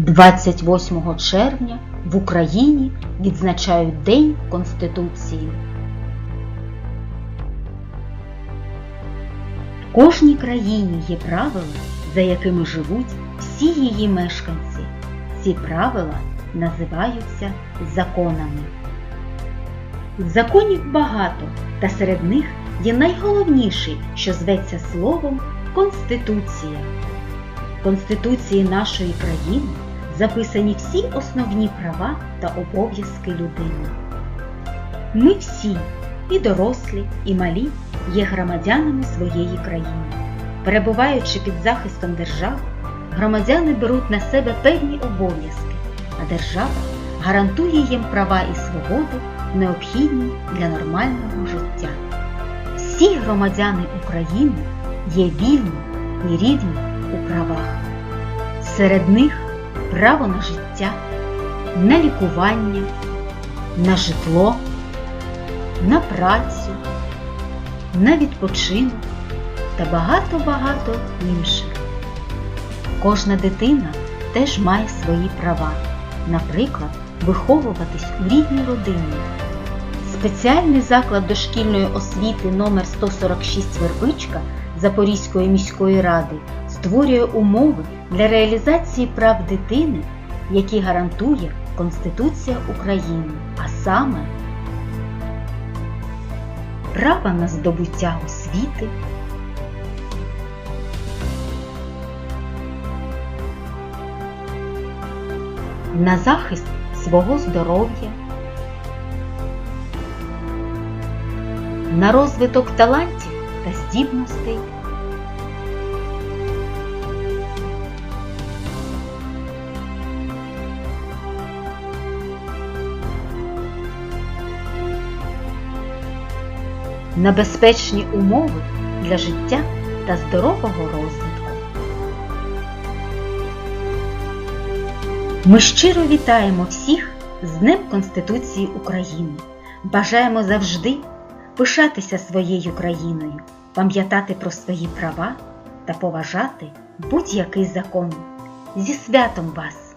28 червня в Україні відзначають День Конституції. В кожній країні є правила, за якими живуть всі її мешканці. Ці правила називаються законами. Законів багато, та серед них є найголовніший, що зветься словом Конституція. Конституції нашої країни записані всі основні права та обов'язки людини. Ми всі, і дорослі, і малі, є громадянами своєї країни. Перебуваючи під захистом держави, громадяни беруть на себе певні обов'язки, а держава гарантує їм права і свободи, необхідні для нормального життя. Всі громадяни України є вільні і рівні у правах. Серед них право на життя, на лікування, на житло, на працю, на відпочинок та багато-багато інших. Кожна дитина теж має свої права, наприклад, виховуватись у рідній родині. Спеціальний заклад дошкільної освіти номер 146 Вербичка Запорізької міської ради створює умови для реалізації прав дитини, які гарантує Конституція України, а саме право на здобуття освіти, на захист свого здоров'я, на розвиток талантів та здібностей. На безпечні умови для життя та здорового розвитку. Ми щиро вітаємо всіх з Днем Конституції України. Бажаємо завжди пишатися своєю країною, пам'ятати про свої права та поважати будь-який закон. Зі святом вас!